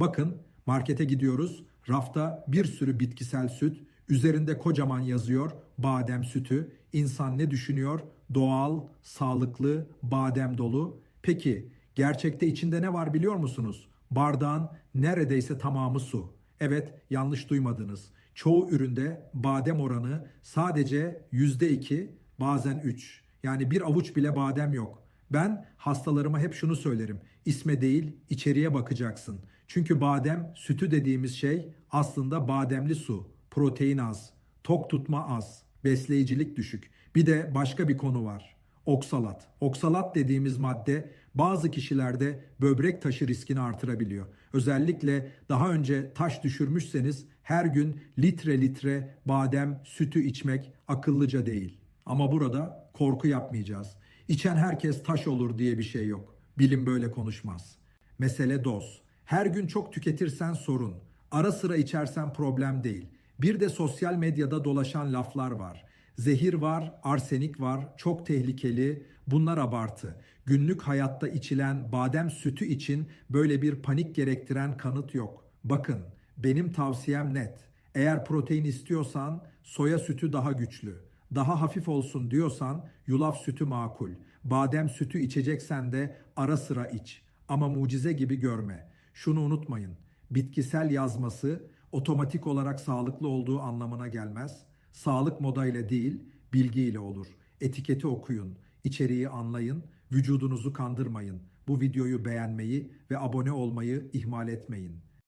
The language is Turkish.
Bakın markete gidiyoruz. Rafta bir sürü bitkisel süt. Üzerinde kocaman yazıyor badem sütü. İnsan ne düşünüyor? Doğal, sağlıklı, badem dolu. Peki gerçekte içinde ne var biliyor musunuz? Bardağın neredeyse tamamı su. Evet yanlış duymadınız. Çoğu üründe badem oranı sadece %2 bazen 3. Yani bir avuç bile badem yok. Ben hastalarıma hep şunu söylerim. İsme değil içeriye bakacaksın. Çünkü badem sütü dediğimiz şey aslında bademli su. Protein az, tok tutma az, besleyicilik düşük. Bir de başka bir konu var. Oksalat. Oksalat dediğimiz madde bazı kişilerde böbrek taşı riskini artırabiliyor. Özellikle daha önce taş düşürmüşseniz her gün litre litre badem sütü içmek akıllıca değil. Ama burada korku yapmayacağız. İçen herkes taş olur diye bir şey yok. Bilim böyle konuşmaz. Mesele doz. Her gün çok tüketirsen sorun. Ara sıra içersen problem değil. Bir de sosyal medyada dolaşan laflar var. Zehir var, arsenik var, çok tehlikeli. Bunlar abartı. Günlük hayatta içilen badem sütü için böyle bir panik gerektiren kanıt yok. Bakın, benim tavsiyem net. Eğer protein istiyorsan soya sütü daha güçlü. Daha hafif olsun diyorsan yulaf sütü makul. Badem sütü içeceksen de ara sıra iç. Ama mucize gibi görme. Şunu unutmayın. Bitkisel yazması otomatik olarak sağlıklı olduğu anlamına gelmez. Sağlık modayla değil, bilgiyle olur. Etiketi okuyun, içeriği anlayın, vücudunuzu kandırmayın. Bu videoyu beğenmeyi ve abone olmayı ihmal etmeyin.